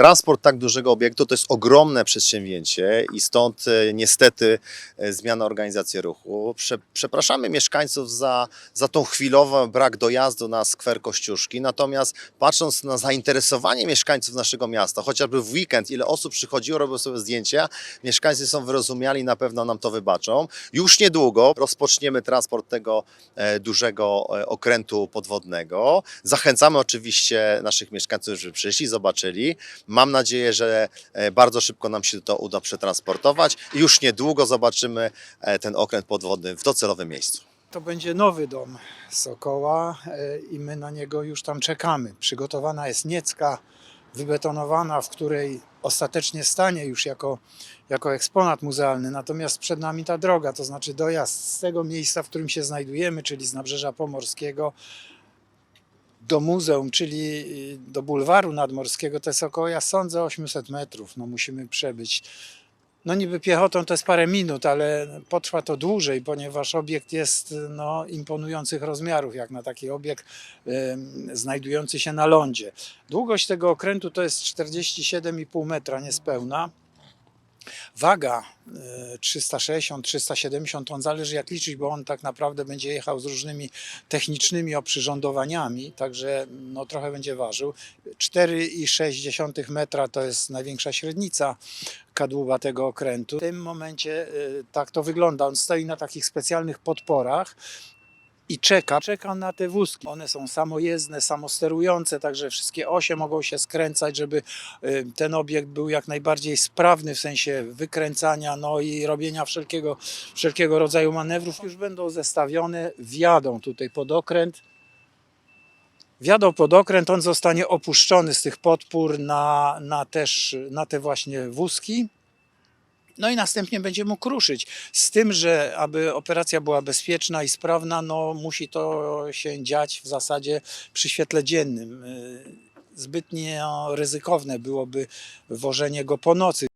Transport tak dużego obiektu to jest ogromne przedsięwzięcie i stąd e, niestety e, zmiana organizacji ruchu. Prze, przepraszamy mieszkańców za, za tą chwilową brak dojazdu na skwer Kościuszki, natomiast patrząc na zainteresowanie mieszkańców naszego miasta, chociażby w weekend, ile osób przychodziło, robiło sobie zdjęcia, mieszkańcy są wyrozumiali, na pewno nam to wybaczą. Już niedługo rozpoczniemy transport tego e, dużego okrętu podwodnego. Zachęcamy oczywiście naszych mieszkańców, żeby przyszli, zobaczyli. Mam nadzieję, że e, bardzo szybko nam się to uda przetransportować i już niedługo zobaczymy e, ten okręt podwodny w docelowym miejscu. To będzie nowy dom Sokoła e, i my na niego już tam czekamy. Przygotowana jest niecka wybetonowana, w której ostatecznie stanie już jako, jako eksponat muzealny. Natomiast przed nami ta droga, to znaczy dojazd z tego miejsca, w którym się znajdujemy, czyli z Nabrzeża Pomorskiego do muzeum, czyli do bulwaru nadmorskiego, to jest około, ja sądzę, 800 metrów. No musimy przebyć. No niby piechotą to jest parę minut, ale potrwa to dłużej, ponieważ obiekt jest no, imponujących rozmiarów, jak na taki obiekt em, znajdujący się na lądzie. Długość tego okrętu to jest 47,5 metra niespełna. Waga e, 360-370 ton, zależy jak liczyć, bo on tak naprawdę będzie jechał z różnymi technicznymi oprzyrządowaniami, także no, trochę będzie ważył. 4,6 metra to jest największa średnica kadłuba tego okrętu. W tym momencie e, tak to wygląda. On stoi na takich specjalnych podporach i czeka, czeka na te wózki. One są samojezdne, samosterujące, także wszystkie osie mogą się skręcać, żeby y, ten obiekt był jak najbardziej sprawny w sensie wykręcania no i robienia wszelkiego, wszelkiego rodzaju manewrów. Już będą zestawione, wjadą tutaj pod okręt. Wjadą pod okręt, on zostanie opuszczony z tych podpór na, na, też, na te właśnie wózki. No i następnie będzie mógł ruszyć. Z tym, że aby operacja była bezpieczna i sprawna, no musi to się dziać w zasadzie przy świetle dziennym. Y, Zbytnio ryzykowne byłoby wożenie go po nocy.